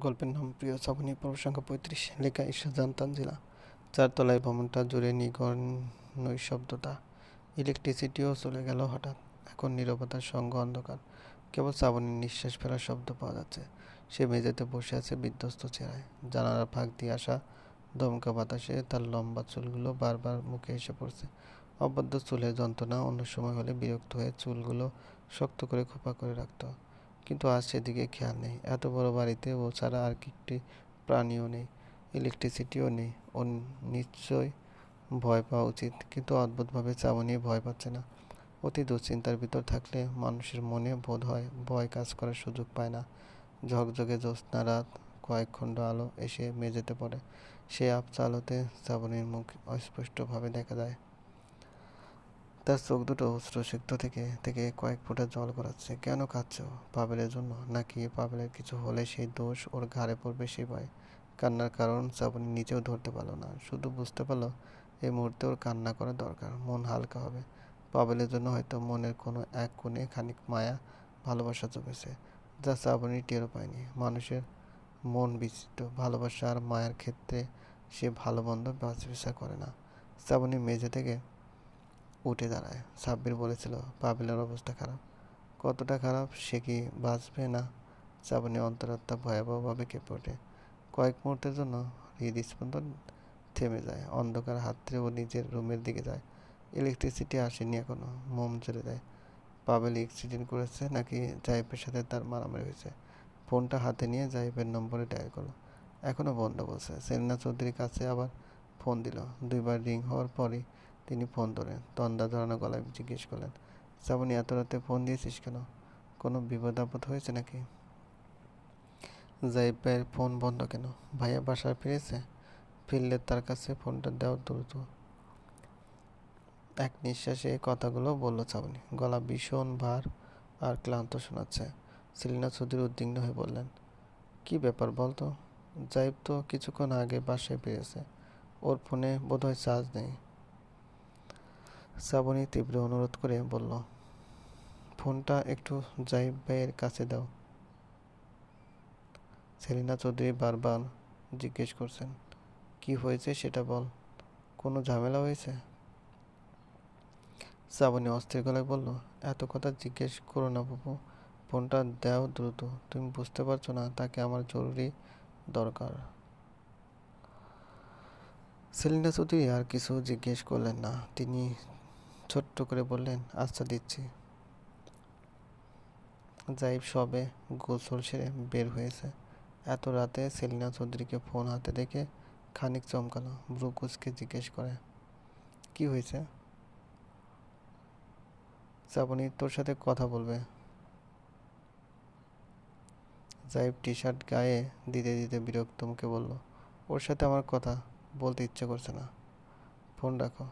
গল্পের নাম প্রিয় শ্রাবণী পর্ব সংখ্যা পঁয়ত্রিশ, লেখা ঈশ্বরজান তানজিলা। চারতলায় ভবনটা জুড়ে নিগর নৈশব্দতা। ইলেকট্রিসিটিও চলে গেল হঠাৎ। এখন নীরবতার সঙ্গ অন্ধকার। কেবল শ্রাবণীর নিঃশ্বাস ফেরার শব্দ পাওয়া যাচ্ছে। সে মেঝেতে বসে আছে বিধ্বস্ত চেহারায়। জানালার ফাঁক দিয়ে আসা দমকা বাতাসে তার লম্বা চুলগুলো বারবার মুখে এসে পড়ছে। অবদ্ধ চুলের যন্ত্রণা অন্য সময় হলে বিরক্ত হয়ে চুলগুলো শক্ত করে খোপা করে রাখতো। কিন্তু আজ সেদিকে খেয়াল নেই। এত বড় বাড়িতে ও ছাড়া আর একটি প্রাণীও নেই ইলেকট্রিসিটিও নেই। ও নিশ্চয় ভয় পাওয়া উচিত, কিন্তু অদ্ভুতভাবে চাবনি ভয় পাচ্ছে না। অতি দুশ্চিন্তার ভিতর থাকলে মানুষের মনে বোধ হয় ভয় কাজ করার সুযোগ পায় না। ঝকঝকে জ্যোৎস্না রাত, কয়েক খণ্ড আলো এসে মেঝেতে পড়ে। সে আবছা আলোতে শ্রাবণীর মুখ অস্পষ্টভাবে দেখা যায়। তার চোখ দুটো অশ্রুসিক্ত থেকে থেকে কয়েক ফোঁটা জল গড়াচ্ছে। কেন কাঁদছ? পাবেলের জন্য? নাকি পাবেলের কিছু হলে সেই দোষ ওর ঘাড়ে পড়বে সে ভয়? কান্নার কারণ শ্রাবণী নিজেও ধরতে পারল না। শুধু বুঝতে পারল, এই মুহূর্তে ওর কান্না করা দরকার। মন হালকা হবে। পাবেলের জন্য হয়তো মনের কোনো এক কোণে খানিক মায়া, ভালোবাসা জমেছে, যা শ্রাবণী টেরও পায়নি। মানুষের মন বিচিত্র ভালোবাসা আর মায়ের ক্ষেত্রে সে ভালো মন্দ বাছবিচার করে না। শ্রাবণী মেঝে থেকে উঠে দাঁড়ায়। সাব্বির বলেছিল পাবেলের অবস্থা খারাপ। কতটা খারাপ সে কি বাঁচবে না? শ্রাবণী অন্তরাত্মা ভয়াবহভাবে কেঁপে ওঠে। কয়েক মুহূর্তের জন্য হৃদস্পন্দন থেমে যায়। অন্ধকার হাতড়ে ও নিজের রুমের দিকে যায়। ইলেকট্রিসিটি আসেনি এখনও, মোম জ্বলে দেয়। পাবেল অ্যাক্সিডেন্ট করেছে নাকি জাইফের সাথে তার মারামারি হয়েছে? ফোনটা হাতে নিয়ে জাইফের নম্বরে ডায়াল করল এখনও বন্ধ বলছে। সেলিনা চৌধুরীর কাছে আবার ফোন দিল। দুইবার রিং হওয়ার পরই তিনি ফোন ধরেন তন্দা ধরানো গলায় জিজ্ঞেস করলেন শ্রাবণী এত রাতে ফোন দিয়েছিস কেন? কোনো বিপদ আপদ হয়েছে নাকি? জাইব ভাইয়ের ফোন বন্ধ কেন? ভাইয়া বাসায় ফিরেছে? ফিরলে তার কাছে ফোনটা দেওয়া দ্রুত। এক নিঃশ্বাসে এই কথাগুলো বলল শ্রাবণী গলা ভীষণ ভার আর ক্লান্ত শোনাচ্ছে। সেলিনা চৌধুরী উদ্বিগ্ন হয়ে বললেন, কি ব্যাপার বলতো? জাইব তো কিছুক্ষণ আগে বাসায় ফিরেছে। ওর ফোনে বোধহয় চার্জ নেই। শ্রাবণী তীব্র অনুরোধ করে বলল, ফোনটা একটু জাইব ভাইয়ের কাছে দাও। সেলিনা চৌধুরী বারবার জিজ্ঞেস করছেন, কি হয়েছে সেটা বল, কোনো ঝামেলা হয়েছে? শ্রাবণী অস্থির গলায় বলল, এত কথা জিজ্ঞেস করো না বাবু, ফোনটা দাও দ্রুত, তুমি বুঝতে পারছ না, তাকে আমার জরুরি দরকার। সেলিনা চৌধুরী আর কিছু জিজ্ঞেস করলেন না, তিনি ছোট্ট করে বললেন আচ্ছা দিচ্ছি। জাইব সবে গোসল সেরে বের হয়েছে। এত রাতে সেলিনা চৌধুরীকে ফোন হাতে দেখে খানিক চমকালো ব্রু কুচকে জিজ্ঞেস করে, কি হয়েছে? শ্রাবণী, তোর সাথে কথা বলবে। জাইব টি শার্ট গায়ে দিতে দিতে বিরক্ত মুখে বলল, ওর সাথে আমার কথা বলতে ইচ্ছে করছে না। ফোন রাখো।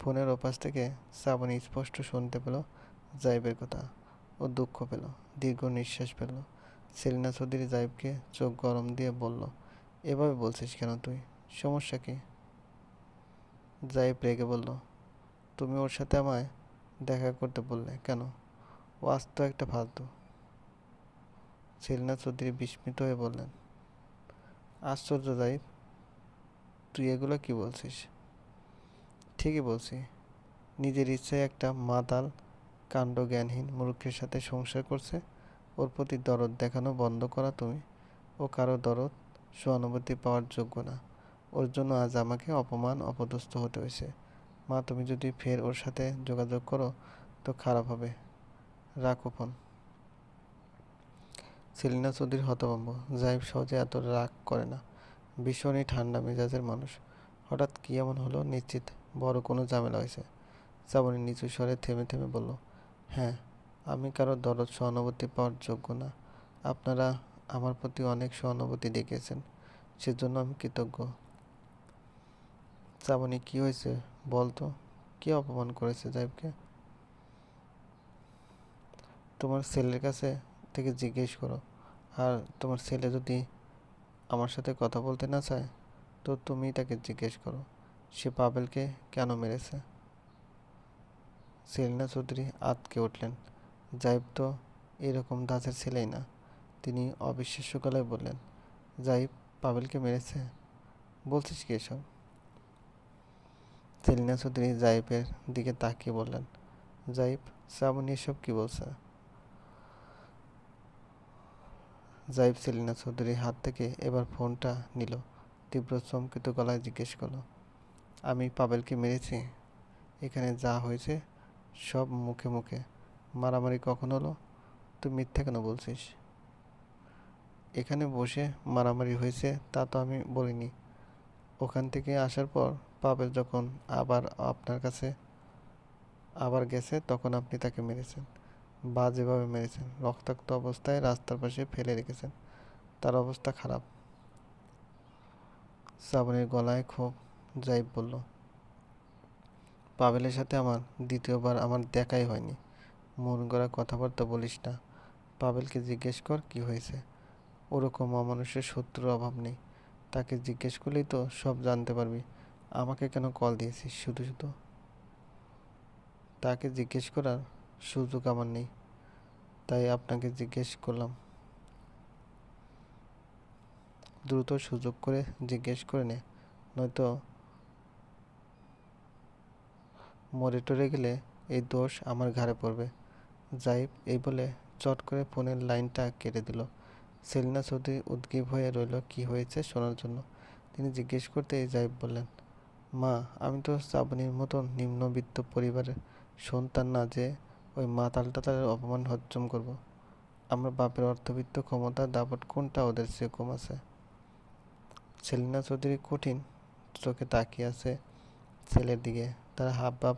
ফোনের ওপাশ থেকে শ্রাবণী স্পষ্ট শুনতে পেল, জাইবের কথা ও দুঃখ পেল, দীর্ঘ নিঃশ্বাস পেল সেলিনা চৌধুরী জাইবকে চোখ গরম দিয়ে বলল, এভাবে বলছিস কেন তুই? সমস্যা কি? জাইব রেগে বলল, তুমি ওর সাথে আমায় দেখা করতে বললে কেন? ও আস্ত একটা ফালতু। সেলিনা চৌধুরী বিস্মিত হয়ে বললেন, আশ্চর্য জাইব, তুই এগুলো কি বলছিস? ঠিকই বলছি। নিজের ইচ্ছায় একটা মাতাল কাণ্ড জ্ঞানহীন মূর্খের সাথে সংসার করছে। ওর প্রতি দরদ দেখানো বন্ধ করা তুমি। ও কারও দরদ, সহানুভূতি পাওয়ার যোগ্য না। ওর জন্য আজ আমাকে অপমান, অপদস্থ হতে হয়েছে। মা, তুমি যদি ফের ওর সাথে যোগাযোগ করো, তো খারাপ হবে। রাখো ফোন সেলিনা চৌধুরী হতভম্ব। জাইব সহজে এত রাগ করে না। ভীষণই ঠান্ডা মেজাজের মানুষ। হঠাৎ কী এমন হলো নিশ্চিত? বড় কোনো ঝামেলা হয়েছে। শ্রাবণী নিচু স্বরে থেমে থেমে বলল হ্যাঁ আমি কারও দরদ সহানুভূতি পাওয়ার যোগ্য না। আপনারা আমার প্রতি অনেক সহানুভূতি দেখিয়েছেন, সেজন্য আমি কৃতজ্ঞ। শ্রাবণী কী হয়েছে? বল তো কে অপমান করেছে জাইবকে তোমার ছেলের কাছে থেকে জিজ্ঞেস করো। আর তোমার ছেলে যদি আমার সাথে কথা বলতে না চায়, তো তুমি তাকে জিজ্ঞেস করো। সে পাবেলকে কেন মেরেছে? সেলিনা চৌধুরী আতকে উঠলেন। জাইব তো, এরকম দাসের ছেলেই না। তিনি অবিশ্বাস্য গলায় বললেন জাহিদ পাবেলকে মেরেছে? বলছিস কি এসব? সেলিনা চৌধুরী জাইফের দিকে তাকিয়ে বললেন জাইফ শ্রাবণী, এসব কি বলছে? জাইফ সেলিনা চৌধুরীর হাত থেকে এবার ফোনটা নিল, তীব্র চমকিত গলায় জিজ্ঞেস করল আমি পাবেলকে মেরেছি। এখানে যা হয়েছে, সব মুখে মুখে। মারামারি কখন হলো? তুই মিথ্যা কেন বলছিস? এখানে বসে মারামারি হয়েছে, তা তো আমি বলিনি। ওখান থেকে আসার পর পাবেল যখন আবার আপনার কাছে আবার গেছে, তখন আপনি তাকে মেরেছেন। বাজেভাবে মেরেছেন। রক্তাক্ত অবস্থায় রাস্তার পাশে ফেলে রেখেছেন। তার অবস্থা খারাপ। শ্রাবণের গলায় ক্ষোভ। জাইব বলল। পাবেলের সাথে আমার দ্বিতীয়বার আমার দেখাই হয়নি। মন গড়া কথাবার্তা বলিস না। পাবেলকে জিজ্ঞেস কর কি হয়েছে। ওরকম অমানুষের শত্রুর অভাব নেই। তাকে জিজ্ঞেস করলেই তো সব জানতে পারবি। আমাকে কেন কল দিয়েছিস? শুধু শুধু। তাকে জিজ্ঞেস করার সুযোগ আমার নেই। তাই আপনাকে জিজ্ঞেস করলাম। দ্রুত সুযোগ করে জিজ্ঞেস করে নে। নয়তো মরে টরে গেলে এই দোষ আমার ঘাড়ে পড়বে। জাইব এই বলে চট করে ফোনের লাইনটা কেটে দিল। সেলিনা চৌধুরী উদ্গীব হয়ে রইল, কি হয়েছে শোনার জন্য? তিনি জিজ্ঞেস করতে জাইব বললেন, মা, আমি তো শ্রাবণীর মতন নিম্নবিত্ত পরিবারের। সন্তান না যে ওই মাতাল টাতালের অপমান হজম করব। আমার বাপের অর্থবিত্ত ক্ষমতা দাপট কোনটা ওদের চেয়ে কম আছে? সেলিনা চৌধুরী কঠিন চোখে তাকিয়ে আছে ছেলের দিকে। তার হাব ভাব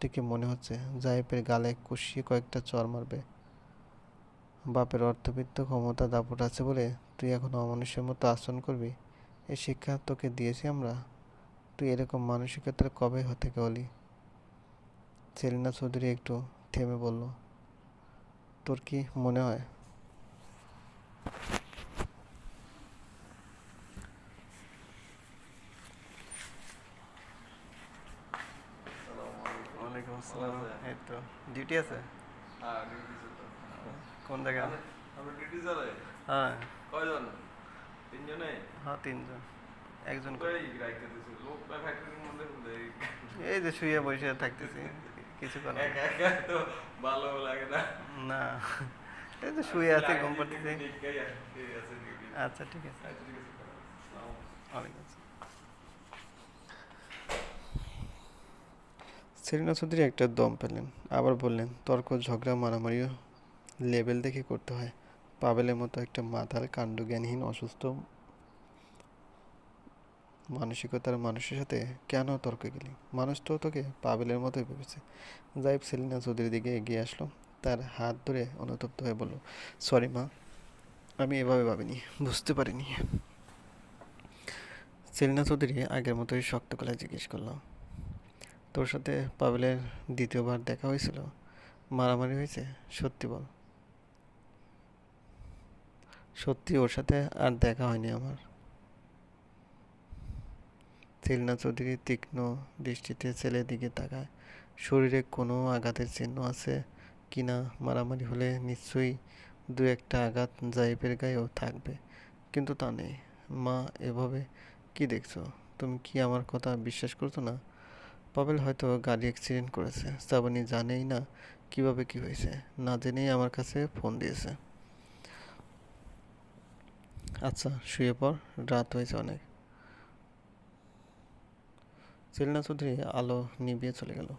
থেকে মনে হচ্ছে জাইপের গালে কুশিয়ে কয়েকটা চর মারবে। বাপের অর্থবিত্ত ক্ষমতা দাপট আছে বলে তুই এখন অমানুষের মতো আচরণ করবি? এই শিক্ষা তোকে দিয়েছি আমরা। তুই এরকম মানসিকতার কবে হতে গেলি? সেলিনা চৌধুরী একটু থেমে বলল, তোর কি মনে হয় ওয়ালাইকুম আসসালাম এই তো ডিউটি আছে? হ্যাঁ কোন জায়গায় ডিউটি চলে হ্যাঁ। কয়জন? তিনজনে? হ্যাঁ তিনজন। একজন এই যে শুয়ে বসে থাকতেছি কিছু করার একা তো ভালো লাগে না। না। এই যে শুয়ে আছি ঘুম পাড়তেছি। আচ্ছা ঠিক আছে। আচ্ছা ঠিক আছে ওয়ালাইকুম আসসালাম। সেরিনা চৌধুরী একটা দম পেলেন। আবার বললেন, তর্ক, ঝগড়া, মারামারিও লেভেল দেখে করতে হয়। পাবেলের মতো একটা মাথার কাণ্ডজ্ঞানহীন, অসুস্থ মানসিকতার মানুষের সাথে কেন তর্ক গেলি? মানুষ তো তোকে পাবেলের মতোই ভেবেছে। জাইব সেলিনা চৌধুরীর দিকে এগিয়ে আসলো। তার হাত ধরে অনুতপ্ত হয়ে বলল, সরি মা, আমি এভাবে ভাবিনি, বুঝতে পারিনি। সেলিনা চৌধুরী আগের মতোই শক্ত গলায় জিজ্ঞেস করলাম তোর সাথে পাবেলের দ্বিতীয়বার দেখা হয়েছিল। মারামারি হয়েছে, সত্যি বল। সত্যি ওর সাথে আর দেখা হয়নি আমার। সেলিনা চৌধুরী তীক্ষ্ণ দৃষ্টিতে ছেলের দিকে তাকায়। শরীরে কোনো আঘাতের চিহ্ন আছে কিনা মারামারি হলে নিশ্চয়ই দু একটা আঘাত জাইবের গায়েও থাকবে, কিন্তু তা নেই। মা, এভাবে কি দেখছ? তুমি কি আমার কথা বিশ্বাস করছ না? পাবেল হয়তো গাড়ি অ্যাক্সিডেন্ট করেছে। শ্রাবণী জানেই না কীভাবে কি হয়েছে। না জেনেই আমার কাছে ফোন দিয়েছে। আচ্ছা শুয়ে পর রাত হয়েছে অনেক। সেলিনা চৌধুরী আলো নিভিয়ে চলে গেল।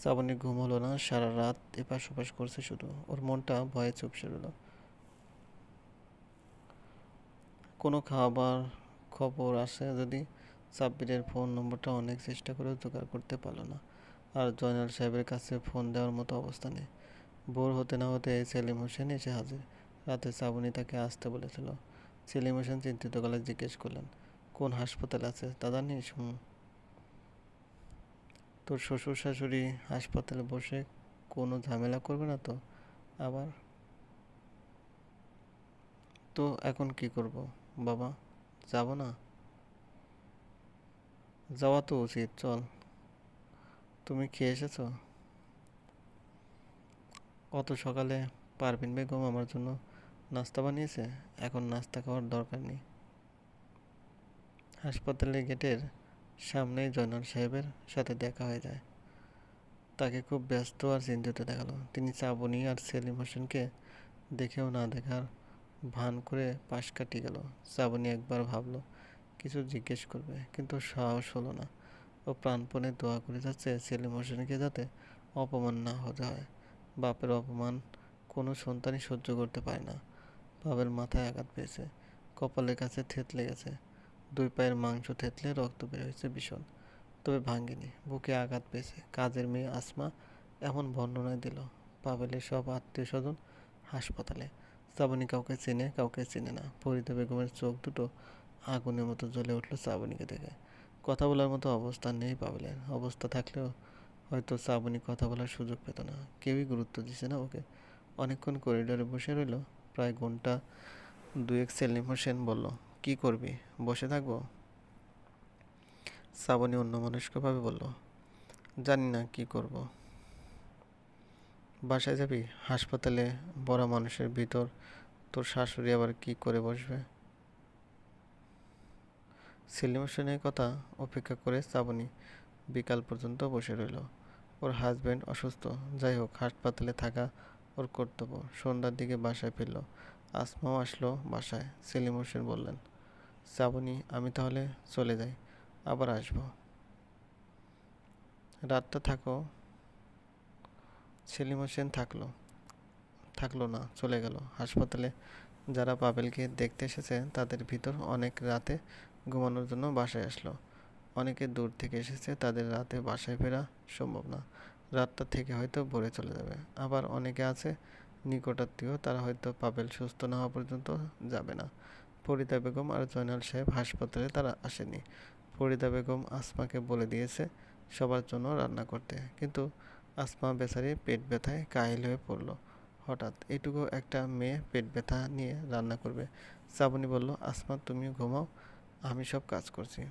শ্রাবণীর ঘুম হলো না, সারা রাত এপাশ ওপাশ করছে শুধু। ওর মনটা ভয়ে চুপসে রইল। কোনো খাবার খবর আসে যদি সাব্বিরের ফোন নম্বরটা অনেক চেষ্টা করেও জোগাড় করতে পারল না। আর জয়নাল সাহেবের কাছে ফোন দেওয়ার মতো অবস্থা নেই। ভোর হতে না হতে সেলিম হোসেন এসে হাজির। রাতে শ্রাবণী তাকে আসতে বলেছিল। সেলিম হোসেন চিন্তিত গলায় জিজ্ঞেস করলেন, কোন হাসপাতাল আছে? তা জানিস হুম তোর শ্বশুর শাশুড়ি হাসপাতালে বসে কোনো ঝামেলা করবে না তো? আবার? তো এখন কি করব? বাবা, যাব না। যাওয়া তো উচিত, চল। তুমি খেয়ে এসেছ? অত সকালে পারভিন বেগম আমার জন্য নাস্তা বানিয়েছে, এখন নাস্তা খাওয়ার দরকার নেই। হাসপাতালের গেটের সামনেই জয়নাল সাহেবের সাথে দেখা হয়ে যায়। তাকে খুব ব্যস্ত আর চিন্তিত দেখাল। তিনি শ্রাবণী আর সেলিম হোসেনকে দেখেও না দেখার ভান করে পাশ কাটিয়ে গেল। শ্রাবণী একবার ভাবলো, কিছু জিজ্ঞেস করবে, কিন্তু সাহস হলো না। ও প্রাণপণে দোয়া করে যাচ্ছে ছেলে হোসেনকে যাতে অপমান না হতে হয়। বাপের অপমান কোনো সন্তানই সহ্য করতে পারে না। বাবের মাথায় আঘাত পেয়েছে, কপালের কাছে থেতলে গেছে দুই পায়ের মাংস থেতলে রক্ত বের হয়েছে ভীষণ। তবে ভাঙেনি বুকে আঘাত পেয়েছে। কাজের মেয়ে আসমা এমন বর্ণনায় দিল পাবেলের সব আত্মীয় স্বজন হাসপাতালে। শ্রাবণী কাউকে চেনে কাউকে চেনে না। ফরিদা বেগমের চোখ দুটো আগুনের মতো জ্বলে উঠল শ্রাবণীকে দেখে। কথা বলার মতো অবস্থা নেই পাবেলের অবস্থা থাকলেও হয়তো শ্রাবণী কথা বলার সুযোগ পেত না। কেউই গুরুত্ব দিছে না ওকে। অনেকক্ষণ করিডোরে বসে রইল। প্রায় ঘণ্টা দুয়েক সেলিম হোসেন বলল, কি করবি? বসে থাকব? শ্রাবণী অন্যমনস্কভাবে বলল, জানি না কি করব। বাসায় যাবি? হাসপাতালে বড় মানুষের ভিতর তোর শাশুড়ি আবার কি করে বসবে? সেলিম হোসেনের কথা অপেক্ষা করে শ্রাবণী বিকাল পর্যন্ত বসে রইল। ওর হাজবেন্ড অসুস্থ। যাই হোক, হাসপাতালে থাকা ওর কর্তব্য। সন্ধ্যার দিকে বাসায় ফিরল। আসমাও আসলো বাসায়। সেলিম হোসেন বললেন, শ্রাবণী, আমি তাহলে চলে যাই। আবার আসব। রাতটা থাকো সেলিম হোসেন থাকল। থাকল না, চলে গেল। হাসপাতালে যারা পাবেলকে দেখতে এসেছে, তাদের ভিতর অনেক রাতে ঘুমানোর জন্য বাসায় আসলো। অনেকে দূর থেকে এসেছে, তাদের রাতে বাসায় ফেরা সম্ভব না। রাতটা থেকে হয়তো ভরে চলে যাবে। আবার অনেকে আছে, নিকটাত্মীয়, তারা হয়তো পাবেল সুস্থ না হওয়া পর্যন্ত যাবে না। ফরিদা বেগম আর জয়নাল সাহেব হাসপাতালে তারা আসেনি। ফরিদা বেগম আসমাকে বলে দিয়েছে, সবার জন্য রান্না করতে। কিন্তু আসমা বেচারি পেট ব্যথায় কাহিল হয়ে পড়ল। হঠাৎ এটুকু একটা মেয়ে পেট ব্যথা নিয়ে রান্না করবে। শ্রাবণী বলল, আসমা তুমি ঘুমাও, আমি সব কাজ করছি।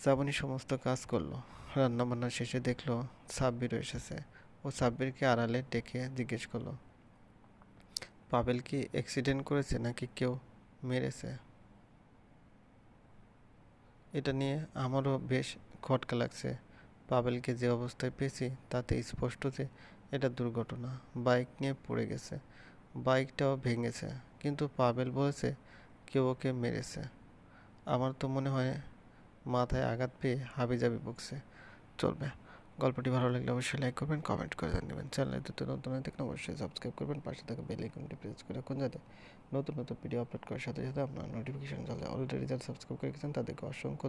শ্রাবণী সমস্ত কাজ করল। রান্না বান্না শেষে দেখল, সাব্বিরও এসেছে। ও সাব্বিরকে আড়ালে ডেকে জিজ্ঞেস করল, পাবেল কি অ্যাক্সিডেন্ট করেছে নাকি কেউ মেরেছে? এটা নিয়ে আমারও বেশ খটকা লাগছে। পাবেলকে যে অবস্থায় পেয়েছি তাতে স্পষ্ট যে এটা দুর্ঘটনা। বাইক নিয়ে পড়ে গেছে। বাইকটাও ভেঙেছে, কিন্তু পাবেল বলেছে কেউ ওকে মেরেছে। আমার তো মনে হয় মাথায় আঘাত পেয়ে হাবি হাবিজাবি বকছে। চলবে। গল্পটি ভালো লাগলে অবশ্যই লাইক করবেন কমেন্ট করে জানিয়ে চ্যানেলে দুটো নতুন দেখলে অবশ্যই সাবস্ক্রাইব করবেন। পাশে থাকা বেল আইকনটি প্রেস করে রাখুন যাতে নতুন নতুন ভিডিও আপলোড করার সাথে সাথে আপনার নোটিফিকেশন চলে। অলরেডি যারা সাবস্ক্রাইব করে গেছেন, তাদেরকে অসংখ্য